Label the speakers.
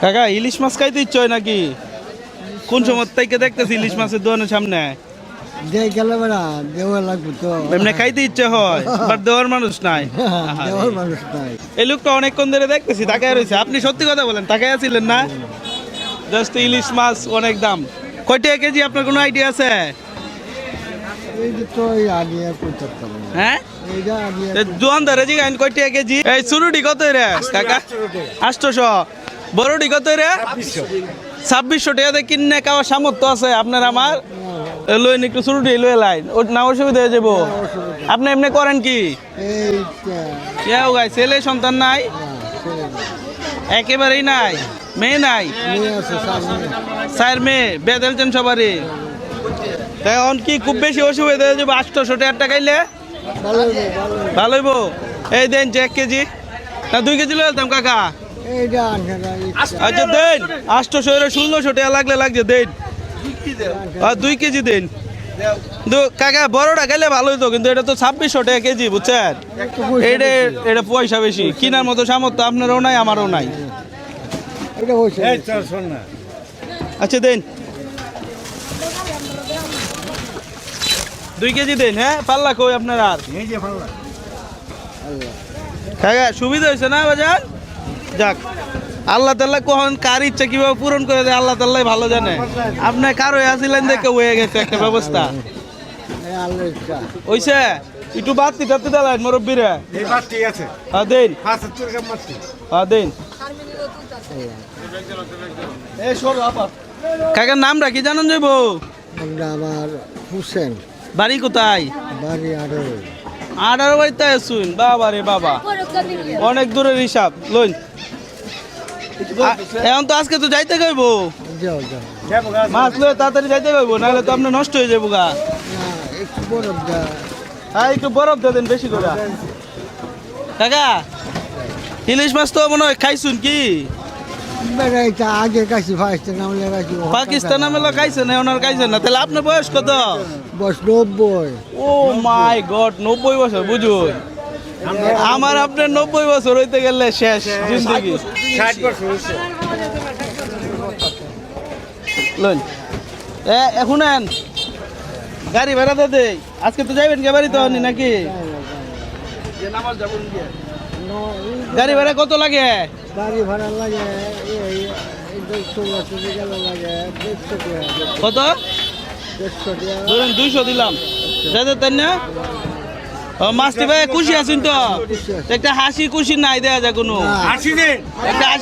Speaker 1: কাকা ইলিশ মাছ খাইতে ইচ্ছে হয় নাকি? কোন সময় থেকে দেখতেছি ইলিশ মাছের দোকানের সামনে?
Speaker 2: দিয়ে গেলে বেড়া দেওয়া লাগবে তো।
Speaker 1: এমনি খাইতে ইচ্ছে হয় বাট দেওয়ার মানুষ নাই।
Speaker 2: দেওয়ার মানুষ নাই।
Speaker 1: এই লোকটা অনেকক্ষণ ধরে দেখতেছি তাকায় রয়েছে। আপনি সত্যি কথা বলেন তাকায় আছিলেন না? জাস্ট ইলিশ মাছ অনেক দাম। কয় টাকা কেজি? আপনার কোনো আইডিয়া আছে? হ্যাঁ?
Speaker 2: এইটা আনিয়ে
Speaker 1: জোয়ান ধরে জি গাইন কয় টাকা কেজি? এই চুরুটি কত রে? কাকা আটশোশো বড়টি কত রে? ছাব্বিশশো টাকাতে কিনে খাওয়ার সামর্থ্য আছে আপনার আমার? লইন একটু চুরুটি লয়ে লাইন। ও না অসুবিধা হয়ে যাব। আপনি এমনি করেন কি? কেউ গাই ছেলে সন্তান নাই? একেবারেই নাই। মেয়ে নাই? স্যার মেয়ে বেদেলছেন সবারই। এখন কি খুব বেশি অসুবিধা হয়ে যাবে? আটশোশো টাকার টাকাইলে
Speaker 2: ভালো হইবো, ভালো হইবো।
Speaker 1: হইব এই দেন যে এক কেজি। না দুই কেজি লয়ে যেতাম কাকা।
Speaker 2: ইচ্ছা।
Speaker 1: আচ্ছা দেন। আটশোশো এর ষোলোশো টাকা লাগলে লাগছে দেন। আর দুই কেজি দেন। দু- কাকা বড়টা গেলে ভালো হইতো কিন্তু এটা তো ছাব্বিশশো টাকা কেজি বুঝছেন? এটা এটা পয়সা বেশি। কেনার মতো সামর্থ্য আপনারও নাই আমারও নাই।
Speaker 2: এটা পয়সা বেশি।
Speaker 1: আচ্ছা দেন। দুই কেজি দেন হ্যাঁ? পাল্লা কই আপনার আর। কাকা সুবিধা হয়েছে না বাজার? যাক আল্লাহ তাল্লাহ কখন কার ইচ্ছা কীভাবে পূরণ করে দেয় আল্লাহ তাল্লাহ ভালো জানে। আপনি কারও আসিলেন দেখে হয়ে গেছে একটা ব্যবস্থা। হইছে? একটু বাড়তি টাড়তি দিলেন মুরব্বীরা। হ্যাঁ দেন। হ্যাঁ দেন। কাকার নাম রাখি জানেন যাইব।
Speaker 2: আমরা হুসেন।
Speaker 1: বাড়ি কোথায়?
Speaker 2: বাড়ি আঠারো
Speaker 1: বাড়িতে আসুন বাবা রে বাবা। অনেক দূরের হিসাব। লইন। এখন তো আজকে তো যাইতে কইব। মাছ লয়ে তাড়াতাড়ি যাইতে কইব, নাহলে তো আপনার নষ্ট হয়ে যাব গা। হ্যাঁ একটু বরফ দেন বেশি করে। কাকা, ইলিশ মাছ তো মনে হয় খাইছুন কি?
Speaker 2: বেড়াইতে আগে কাছে ফাইসতে নামলে কাছে
Speaker 1: পাকিস্তান মেলা খাইছেন এখন আর খাইছেন না? তাহলে আপনার বয়স কত?
Speaker 2: বস নব্বই।
Speaker 1: ও মাই গড নব্বই বছর বুঝুন। আমার আপনার নব্বই বছর হইতে গেলে শেষ জিন্দগি।
Speaker 3: ষাট বছর
Speaker 1: এ এখন গাড়ি ভাড়া দে দে আজকে তো যাইবেন কে বাড়ি তো নাকি? গাড়ি ভাড়া কত লাগে?
Speaker 2: গাড়ি ভাড়া লাগে দেড়শো দেড়শো
Speaker 1: কত?
Speaker 2: দেড়শো
Speaker 1: দুইশো দিলাম। দাদা তাই না। ও মাস্তি ভাই খুশি আছেন তো? একটা হাসি খুশি নাই দেয়া যায় কোনো।
Speaker 3: হাসি
Speaker 1: একটা হাসি